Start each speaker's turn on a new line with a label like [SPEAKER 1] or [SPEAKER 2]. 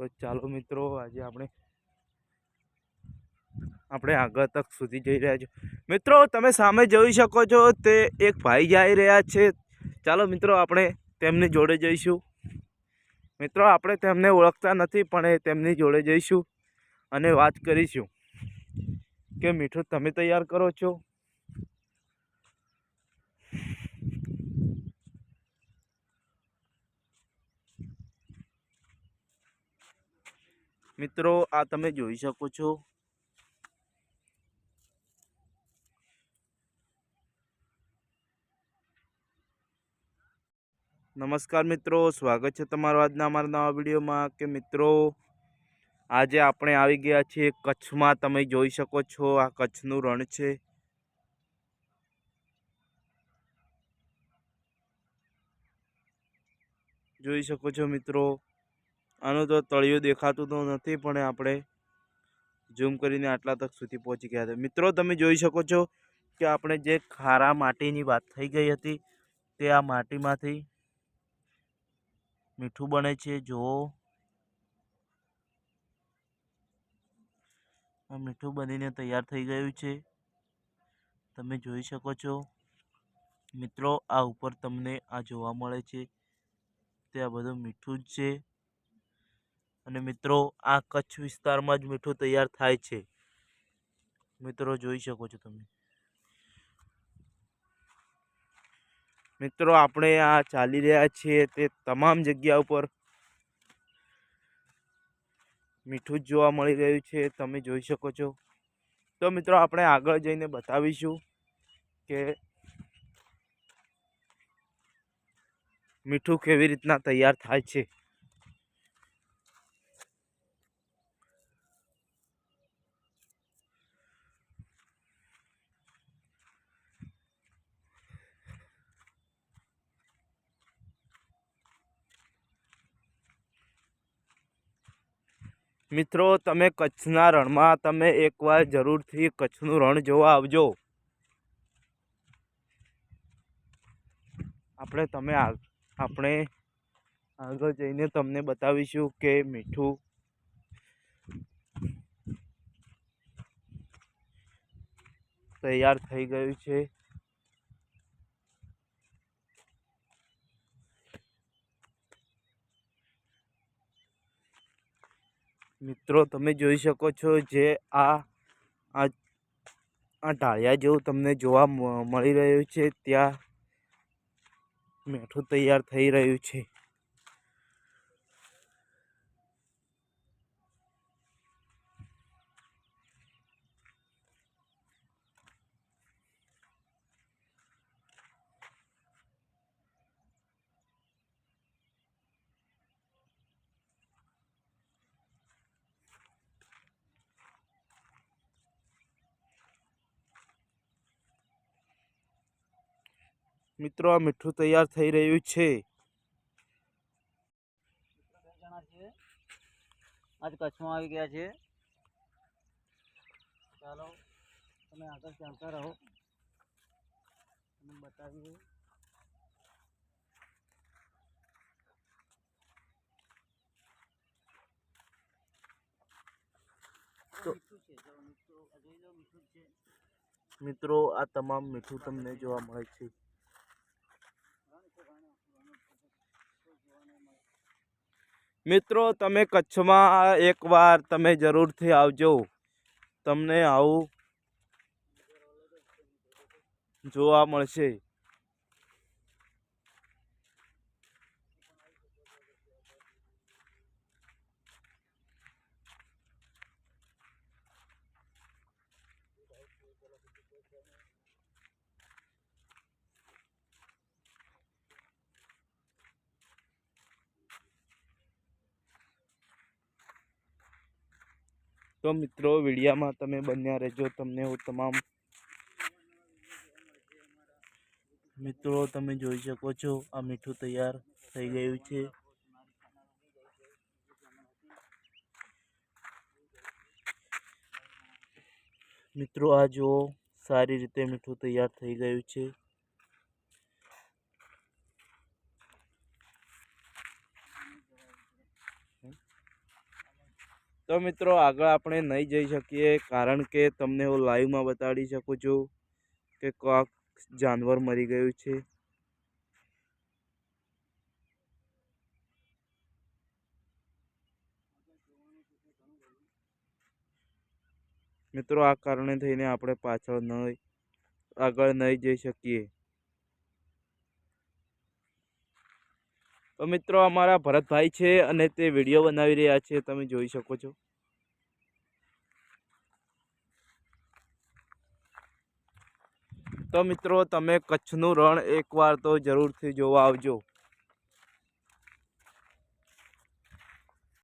[SPEAKER 1] તો ચાલો મિત્રો, આજે આપણે આપણે આગળ તક સુધી જઈ રહ્યા છીએ. મિત્રો, તમે સામે જોઈ શકો છો, તે એક ભાઈ જઈ રહ્યા છે. ચાલો મિત્રો, આપણે તેમની જોડે જઈશું. મિત્રો, આપણે તેમને ઓળખતા નથી, પણ એ તેમની જોડે જઈશું અને વાત કરીશું. કે, મીઠું, તમે તૈયાર કરો છો? મિત્રો, આ તમે જોઈ શકો છો. નમસ્કાર મિત્રો, સ્વાગત છે તમારું આજના અમારા નવા વિડીયોમાં. કે મિત્રો, આજે આપણે આવી ગયા છીએ કચ્છમાં. તમે જોઈ શકો છો, આ કચ્છનું રણ છે. જોઈ શકો છો મિત્રો આનું તો તળિયું દેખાતું તો નથી, પણ આપણે ઝૂમ કરીને આટલા તક સુધી પહોંચી ગયા હતા મિત્રો, તમે જોઈ શકો છો કે આપણે જે ખારા માટીની વાત થઈ ગઈ હતી, તે આ માટીમાંથી મીઠું બને છે. જુઓ. આ મીઠું બનીને તૈયાર થઈ ગયું છે. તમે જોઈ શકો છો. મિત્રો, આ ઉપર તમને આ જોવા મળે છે. તે આ બધું મીઠું જ છે. અને મિત્રો, આ કચ્છ વિસ્તારમાં જ મીઠું તૈયાર થાય છે. મિત્રો, જોઈ શકો છો તમે. મિત્રો, આપણે આ ચાલી રહ્યા છીએ તે તમામ જગ્યા ઉપર. મીઠું જ જોવા મળી રહ્યું છે, તમે જોઈ શકો છો. તો મિત્રો, આપણે આગળ જઈને બતાવીશું કે મીઠું કેવી રીતના તૈયાર થાય છે. મિત્રો, તમે કચ્છના રણમાં તમે એકવાર જરૂરથી કચ્છનું રણ જોવા આવજો. આપણે તમે આપણે આગળ જઈને તમને બતાવીશું કે મીઠું તૈયાર થઈ ગયું છે. મિત્રો, તમે જોઈ શકો છો જે આ આ ઢાળિયા જેવું તમને જોવા મળી રહ્યું છે. ત્યાં મીઠું તૈયાર થઈ રહ્યું છે. મિત્રો આ મીઠું તૈયાર થઈ રહ્યું છે.
[SPEAKER 2] આજ કચ્છમાં આવી ગયા છે. ચાલો તમે આગળ ચાલતા રહો. તમને બતાવીએ
[SPEAKER 1] મિત્રો આ તમામ મીઠું તમને જોવા મળે છે. મિત્રો તમે કચ્છમાં એકવાર તમે જરૂરથી આવજો. તમને આવું જોવા મળશે. તો મિત્રો, વિડીયામાં તમે બન્યા રહેજો. તમને હું તમામ મિત્રો તમે જોઈ શકો છો. આ મીઠું તૈયાર થઈ ગયું છે. મિત્રો, આ જુઓ, સારી રીતે મીઠું તૈયાર થઈ ગયું છે. તો મિત્રો આગળ આપણે નહીં જઈ શકીએ, કારણ કે તમને હું લાઈવમાં બતાડી શકું છું કે કોક જાનવર મરી ગયું છે. મિત્રો, આ કારણે થઈને આપણે પાછળ ન આગળ નહીં જઈ શકીએ. તો મિત્રો અમારા ભરતભાઈ છે અને તે વીડિયો બનાવી રહ્યા છે, તમે જોઈ શકો છો. તો મિત્રો, તમે કચ્છનું રણ એકવાર તો જરૂરથી જોવા આવજો.